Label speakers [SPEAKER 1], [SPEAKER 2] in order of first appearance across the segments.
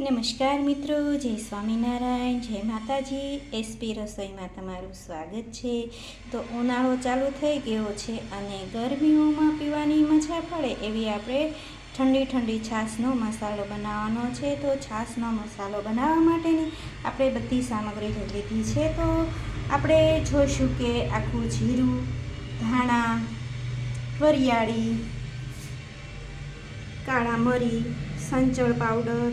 [SPEAKER 1] નમસ્કાર મિત્રો, જય સ્વામિનારાયણ, જય માતાજી. એસપી રસોઈમાં તમારું સ્વાગત છે. તો ઉનાળો ચાલુ થઈ ગયો છે અને ગરમીઓમાં પીવાની મજા પડે એવી આપણે ઠંડી ઠંડી છાશનો મસાલો બનાવવાનો છે. તો છાશનો મસાલો બનાવવા માટેની આપણે બધી સામગ્રી લઈ લીધી છે. તો આપણે જોઈશું કે આખું જીરું, ધાણા, વરિયાળી, કાળા મરી, સંચળ પાવડર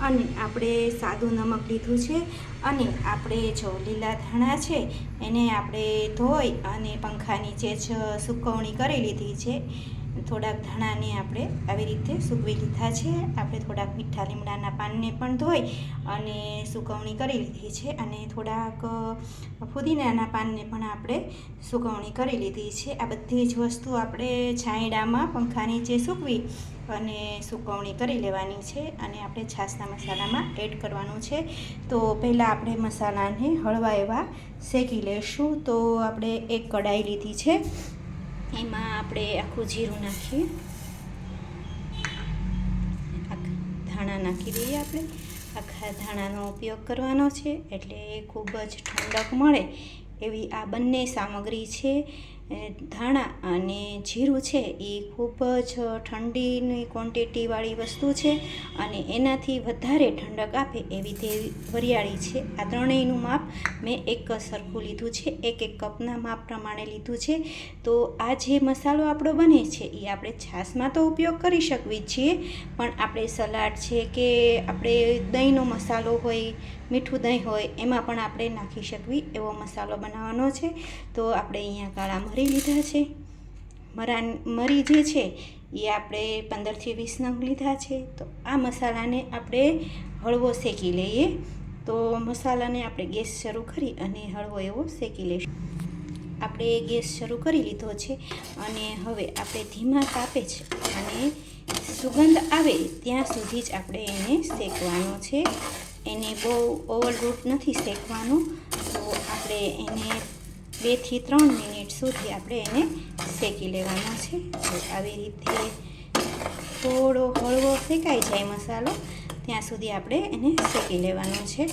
[SPEAKER 1] અને આપણે સાદું નમક લીધું છે અને આપણે જો લીલા ધાણા છે એને આપણે ધોઈ અને પંખા નીચે જ સુકવણી કરી લીધી છે થોડાક ધાણાને આપણે આવી રીતે સૂકવી લીધા છે. આપણે થોડાક મીઠા લીમડાના પાનને પણ ધોઈ અને સુકવણી કરી લીધી છે અને થોડાક ફુદીનાના પાનને પણ આપણે સુકવણી કરી લીધી છે. આ બધી જ વસ્તુ આપણે છાંયડામાં પંખા નીચે સૂકવી અને સુકવણી કરી લેવાની છે અને આપણે છાશના મસાલામાં એડ કરવાનું છે. તો પહેલાં આપણે મસાલાને હળવા એવા શેકી લેશું. તો આપણે એક કઢાઈ લીધી છે. એમાં આપણે આખું જીરું નાખીએ. આખા ધાણા નાખી દઈએ આપણે. આખા ધાણાનો ઉપયોગ કરવાનો છે એટલે ખૂબ જ ઠંડક મળે એવી આ બંને સામગ્રી છે. ધાણા અને જીરું છે એ ખૂબ જ ઠંડીની ક્વોન્ટિટીવાળી વસ્તુ છે અને એનાથી વધારે ઠંડક આપે એવી તે વરિયાળી છે. આ ત્રણેયનું માપ મેં એક સરખું લીધું છે, એક એક કપના માપ પ્રમાણે લીધું છે. તો આ જે મસાલો આપણો બને છે એ આપણે છાશમાં તો ઉપયોગ કરી શકવી છીએ, પણ આપણે સલાડ છે કે આપણે દહીંનો મસાલો હોય, મીઠું દહીં હોય, એમાં પણ આપણે નાખી શકવી એવો મસાલો બનાવવાનો છે. તો આપણે અહીંયા કાળા મરી લીધા છે. મરા મરી જે છે, એ આપણે પંદરથી વીસ નંગ લીધા છે. તો આ મસાલાને આપણે હળવો શેકી લઈએ. તો મસાલાને આપણે ગેસ શરૂ કરી અને હળવો એવો શેકી લઈશું. આપણે ગેસ શરૂ કરી લીધો છે અને હવે આપણે ધીમા તાપે જ અને સુગંધ આવે ત્યાં સુધી જ આપણે એને શેકવાનો છે. એને બહુ ઓવરરૂટ નથી શેકવાનું. તો આપણે એને બેથી ત્રણ મિનિટ સુધી આપણે એને શેકી લેવાનો છે. આવી રીતે થોડો હળવો શેકાઈ જાય મસાલો, ત્યાં સુધી આપણે એને શેકી લેવાનો છે.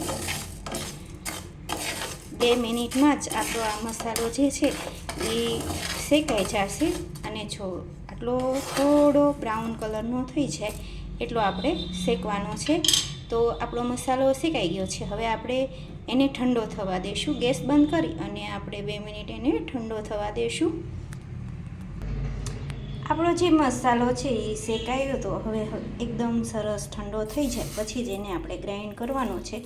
[SPEAKER 1] બે મિનિટમાં જ આપણો આ મસાલો જે છે એ શેકાઈ જશે અને જો આટલો થોડો બ્રાઉન કલરનો થઈ જાય એટલો આપણે શેકવાનો છે. તો આપણો મસાલો શેકાઈ ગયો છે. હવે આપણે એને ઠંડો થવા દઈશું ગેસ બંધ કરી અને આપણે બે મિનિટ એને ઠંડો થવા દઈશું આપણો જે મસાલો છે એ શેકાયો તો હવે એકદમ સરસ ઠંડો થઈ જાય. પછી જ એને આપણે ગ્રાઇન્ડ કરવાનો છે.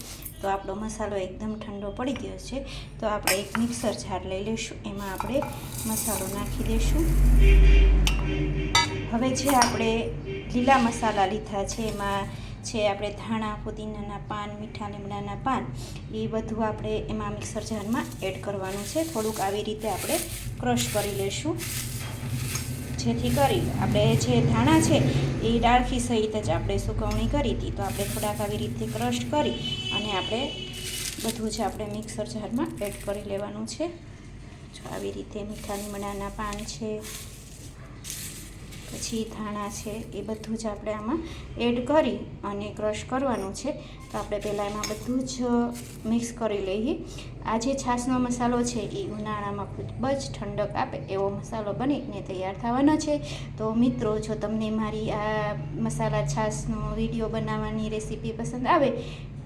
[SPEAKER 1] તો આપણો મસાલો એકદમ ઠંડો પડી ગયો છે. તો આપણે એક મિક્સર જાર લઈ લઈશું. એમાં આપણે મસાલો નાખી દઈશું હવે જે આપણે લીલા મસાલા લીધા છે, એમાં છે, આપણે ધાણા, પુદીનાના પાન, મીઠા લીમડાના પાન, એ બધું આપણે એમાં મિક્સર જારમાં એડ કરવાનું છે. થોડુંક આવી રીતે આપણે ક્રશ કરી લઈશું જેથી કરી આપણે જે ધાણા છે, એ ડાળખી સહિત જ આપણે સુકવણી કરી હતી, તો આપણે થોડાક આવી રીતે ક્રશ કરી અને આપણે બધું જ આપણે મિક્સર જારમાં એડ કરી લેવાનું છે. જો આવી રીતે મીઠા લીમડાના પાન છે પછી ધાણા છે એ બધું જ આપણે આમાં એડ કરી અને ક્રશ કરવાનું છે. તો આપણે પહેલાં એમાં બધું જ મિક્સ કરી લઈએ. આ જે છાશનો મસાલો છે એ ઉનાળામાં ખૂબ જ ઠંડક આપે એવો મસાલો બનીને તૈયાર થવાનો છે. તો મિત્રો, જો તમને મારી આ મસાલા છાશનો વીડિયો બનાવવાની રેસીપી પસંદ આવે,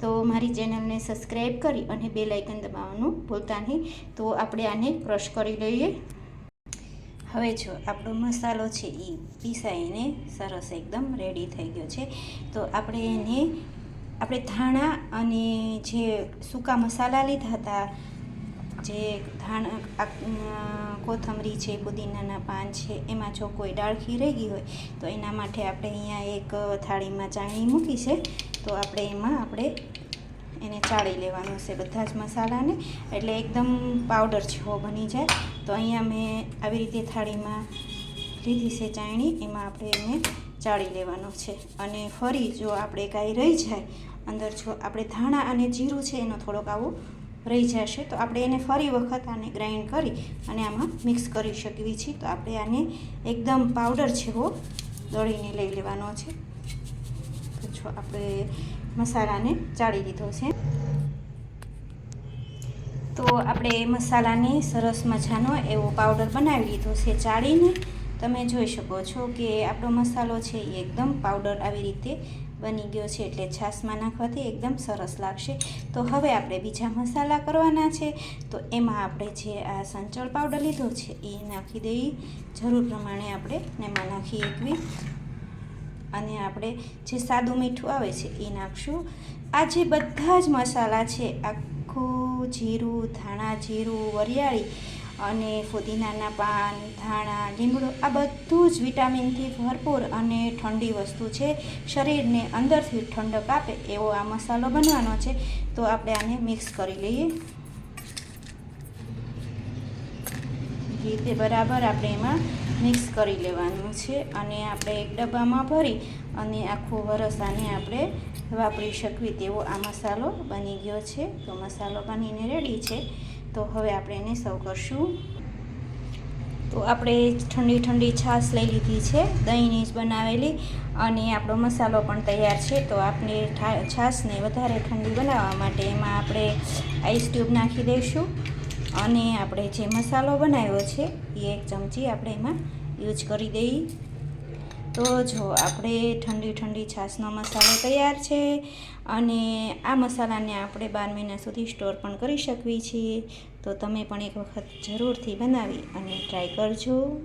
[SPEAKER 1] તો મારી ચેનલને સબસ્ક્રાઈબ કરી અને બે લાઇકન દબાવવાનું ભૂલતા નહીં. તો આપણે આને ક્રશ કરી લઈએ. હવે જો, આપણો મસાલો છે એ પીસાઈને સરસ એકદમ રેડી થઈ ગયો છે. તો આપણે એને, આપણે ધાણા અને જે સૂકા મસાલા લીધા હતા, જે ધાણા કોથમરી છે, પુદીનાના પાન છે, એમાં જો કોઈ ડાળખી રહી ગઈ હોય, તો એના માટે આપણે અહીંયા એક થાળીમાં ચાણી મૂકી છે. તો આપણે એમાં આપણે એને ચાળી લેવાનું છે બધા જ મસાલાને. એટલે એકદમ પાવડર જેવો બની જાય. તો અહીંયા મેં આવી રીતે થાળીમાં લીધી છે ચાયણી. એમાં આપણે એને ચાળી લેવાનો છે. અને ફરી જો આપણે કાંઈ રહી જાય, અંદર જો આપણે ધાણા અને જીરું છે એનો થોડોક આવો રહી જશે, તો આપણે એને ફરી વખત આને ગ્રાઇન્ડ કરી અને આમાં મિક્સ કરી શકીએ છીએ. તો આપણે આને એકદમ પાવડર જેવો દળીને લઈ લેવાનો છે. જો આપણે મસાલાને ચાળી દીધો છે. તો આપણે મસાલાને સરસ મજાનો એવો પાવડર બનાવી લીધો છે ચાળીને. તમે જોઈ શકો છો કે આપણો મસાલો છે એ એકદમ પાવડર આવી રીતે બની ગયો છે એટલે છાશમાં નાખવાથી એકદમ સરસ લાગશે. તો હવે આપણે બીજા મસાલા કરવાના છે. તો એમાં આપણે જે આ સંચળ પાવડર લીધો છે એ નાખી દઈએ જરૂર પ્રમાણે આપણે એમાં નાખી એકવી. અને આપણે જે સાદું મીઠું આવે છે એ નાખશું. આ જે બધા જ મસાલા છે, આખું જીરું, ધાણા જીરું, વરિયાળી અને ફુદીનાના પાન, ધાણા, લીમડો, આ બધું જ વિટામિનથી ભરપૂર અને ઠંડી વસ્તુ છે. શરીરને અંદરથી ઠંડક આપે એવો આ મસાલો બનવાનો છે. તો આપણે આને મિક્સ કરી લઈએ. રીતે બરાબર આપણે એમાં મિક્સ કરી લેવાનું છે અને આપણે એક ડબ્બામાં ભરી અને આખું વરસ આને આપણે વાપરી શકવી તેવો આ મસાલો બની ગયો છે. તો મસાલો બનીને રેડી છે. તો હવે આપણે એને સર્વ કરશું. તો આપણે ઠંડી ઠંડી છાશ લઈ લીધી છે. દહીંની જ બનાવેલી અને આપણો મસાલો પણ તૈયાર છે. તો આપણે છાશને વધારે ઠંડી બનાવવા માટે એમાં આપણે આઈસ ટ્યુબ નાખી દઈશું. અને આપણે જે મસાલો બનાવ્યો છે, એ એક ચમચી આપણે એમાં યુઝ કરી દઈએ. તો જો આપણે ઠંડી ઠંડી છાશનો મસાલો તૈયાર છે અને આ મસાલાને આપણે બાર મહિના સુધી સ્ટોર પણ કરી શકીએ છીએ. તો તમે પણ એક વખત જરૂરથી બનાવી અને ટ્રાય કરજો.